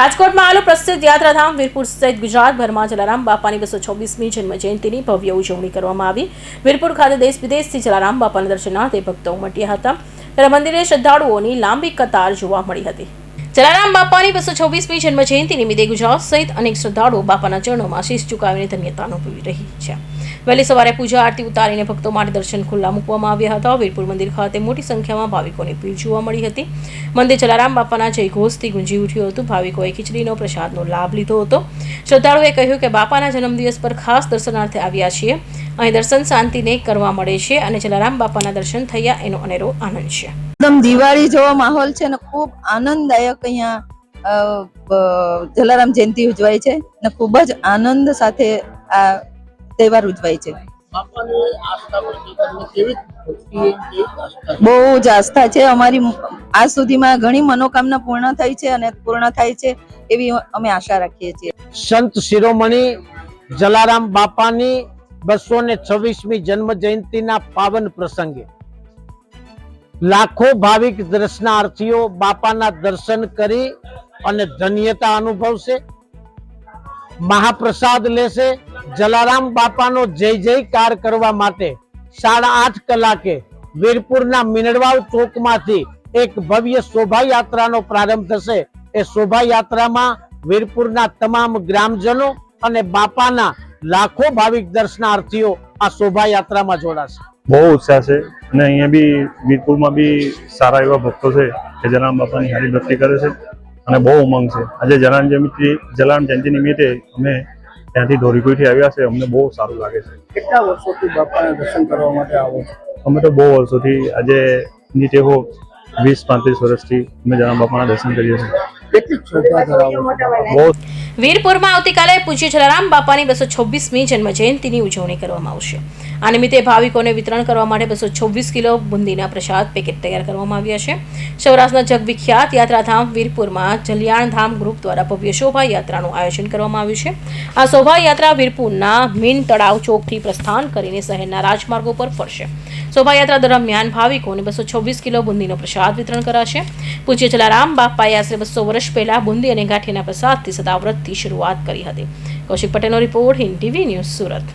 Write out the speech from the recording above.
રાજકોટમાં આવેલું પ્રસિદ્ધ યાત્રાધામ વીરપુર સહિત ગુજરાતભરમાં જલારામ બાપાની બસો છવ્વીસમી જન્મ જયંતિની ભવ્ય ઉજવણી કરવામાં આવી. વીરપુર ખાતે દેશ વિદેશથી જલારામ બાપાના દર્શનાર્થે ભક્તો ઉમટ્યા હતા. ત્યારે મંદિરે શ્રદ્ધાળુઓની લાંબી કતાર જોવા મળી હતી. જલારામ બાપાની બસો છવ્વીસમી જન્મ જયંતિ નિમિત્તે ગુજરાત સહિત અનેક શ્રદ્ધાળુઓ બાપાના ચરણોમાં શીશ ચુકાવીને ધન્યતા અનુભવી રહી છે. વહેલી સવારે પૂજા આરતી ઉતારીને ભક્તો માટે દર્શન ખુલ્લા મૂકવામાં આવ્યા હતા. વીરપુર મંદિર ખાતે મોટી સંખ્યામાં ભાવિકોની ભીડ જોવા મળી હતી. મંદિર જલારામ બાપાના જયઘોષથી ગુંજી ઉઠ્યું હતું. ભાવિકોએ ખીચડીનો પ્રસાદનો લાભ લીધો હતો. શ્રદ્ધાળુએ કહ્યું કે બાપાના જન્મદિવસ પર ખાસ દર્શનાર્થે આવ્યા છીએ. અહીં દર્શન શાંતિને કરવા મળે છે અને જલારામ બાપાના દર્શન થયા એનો અનેરો આનંદ છે. એકદમ દિવાળી જેવો માહોલ છે ને ખૂબ આનંદદાયક અહીંયા અ, જલારામ જયંતિ ઉજવાય છે ને ખૂબ જ આનંદ સાથે આ તહેવાર ઉજવાય છે. બહુ જ આસ્થા છે. અમારી આજ સુધીમાં ઘણી મનોકામના પૂર્ણ થઈ છે અને પૂર્ણ થાય છે એવી અમે આશા રાખીએ છીએ. સંત શિરોમણી જલારામ બાપાની બસો ને છવ્વીસમી જન્મ જયંતિના પાવન પ્રસંગે લાખો ભાવિક દર્શનાર્થીઓ બાપાના દર્શન કરી અને ધન્યતા અનુભવશે. મહાપ્રસાદ લેશે. જલારામ બાપાનો જય જયકાર કરવા માટે સાડા આઠ કલાકે વીરપુરના મિનડવાવ ચોકમાંથી એક ભવ્ય શોભાયાત્રાનો પ્રારંભ થશે. એ શોભાયાત્રામાં વીરપુરના તમામ ગ્રામજનો અને બાપાના લાખો ભાવિક દર્શનાર્થીઓ આ શોભાયાત્રામાં જોડાશે. બહુ ઉત્સાહ છે અને અહીંયા બી વીરપુરમાં બી સારા એવા ભક્તો છે કે જલારામ બાપાની હારી ભક્તિ કરે છે અને બહુ ઉમંગ છે. આજે જલારામ જયંતિ જલારામ જયંતિ નિમિત્તે અમે ત્યાંથી ધોરીકુઈથી આવ્યા છે. અમને બહુ સારું લાગે છે. કેટલા વર્ષોથી બાપાના દર્શન કરવા માટે આવો છો? અમે તો બહુ વર્ષોથી આજે નીચે હો વીસ પાંત્રીસ વર્ષથી અમે જલારામ બાપાના દર્શન કરીએ છીએ. કેટલી શ્રદ્ધા ધરાવો બહુ વીરપુરમાં આવતીકાલે પૂજ્ય જલારામ બાપાની બસો છવ્વીસમી જન્મ જયંતિની ઉજવણી કરવામાં આવશે. આ નિમિત્તે ભાવિકોને વિતરણ કરવા માટે બસો છવ્વીસ કિલો બુંદીના પ્રસાદ પેકેટ તૈયાર કરવામાં આવ્યા છે. સૌરાષ્ટ્રના જગવિખ્યાત યાત્રાધામ વીરપુરમાં જલિયાણધામ ગ્રુપ દ્વારા ભવ્ય શોભાયાત્રાનું આયોજન કરવામાં આવ્યું છે. આ શોભાયાત્રા વીરપુરના મીન તળાવ ચોકથી પ્રસ્થાન કરીને શહેરના રાજમાર્ગો પર ફરશે. શોભાયાત્રા દરમિયાન ભાવિકોને બસો છવ્વીસ કિલો બુંદીનો પ્રસાદ વિતરણ કરાશે. પૂજ્ય જલારામ બાપાએ આશરે બસો વર્ષ પહેલા બુંદી અને ગાંઠીના પ્રસાદથી સદાવ્રતથી શરૂઆત કરી હતી. કૌશિક પટેલનો report Hind TV news Surat.